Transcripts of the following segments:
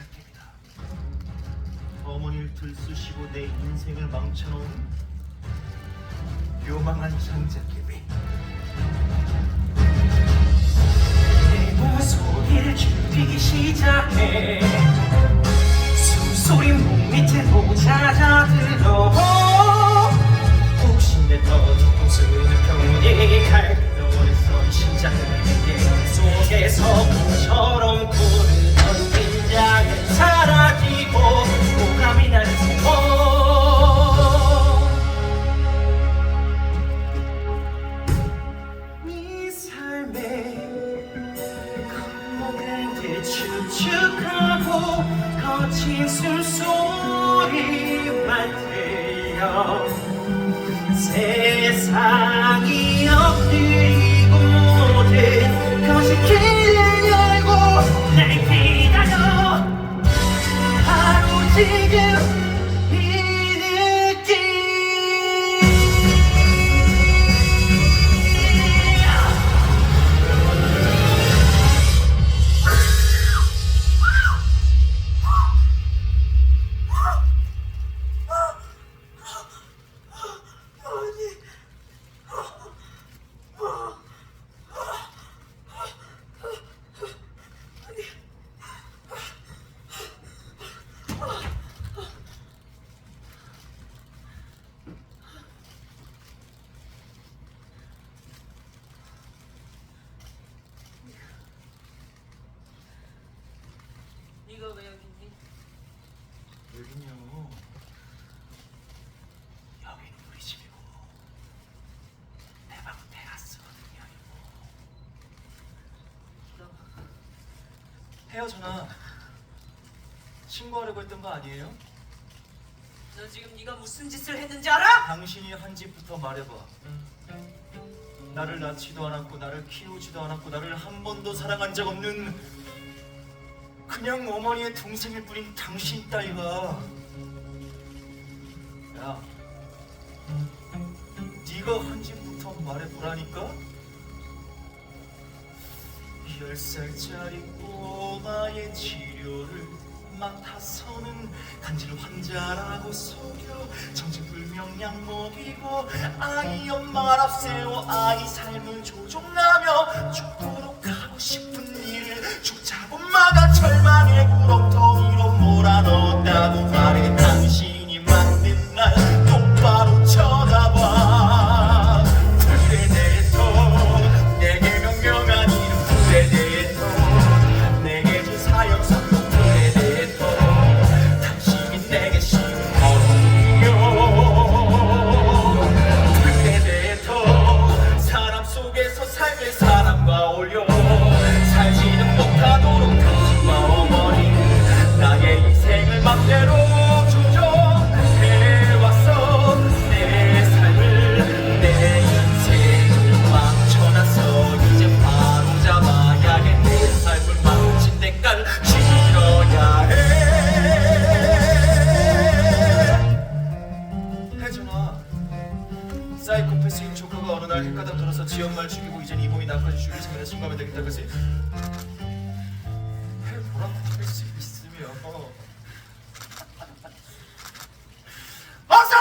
장작개비다. 어머니를 들쑤시고 내 인생을 망쳐놓은 요망한 장작개비. 내가 소리를 줄이기 시작해 숨소리 목 밑으로 잦아들어 혹시 내 떠진 꿈속의 평온이 갈 축축하고 거친 숨소리만 들려. 세상 여긴요. 여기는 우리 집이고 내 방은 테라스거든요. 너 헤어져나 신고하려고 했던 거 아니에요? 너 지금 네가 무슨 짓을 했는지 알아? 당신이 한 집부터 말해봐. 나를 낳지도 않았고 나를 키우지도 않았고 나를 한 번도 사랑한 적 없는 그냥 어머니의 동생일 뿐인 당신 따위가 야 네가 한 집부터 말해보라니까? 열 살짜리 꼬마의 치료를 맡아서는 간질 환자라고 속여 정체불명 약 먹이고 아이 엄마를 앞세워 아이 삶을 조종하며 하고 다시 연말 죽이고 이젠 이 몸이 나까지 죽일 생각에 순감이 되겠다 그래서 할 뭐라고 할수 있으며 어서!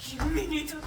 김민희도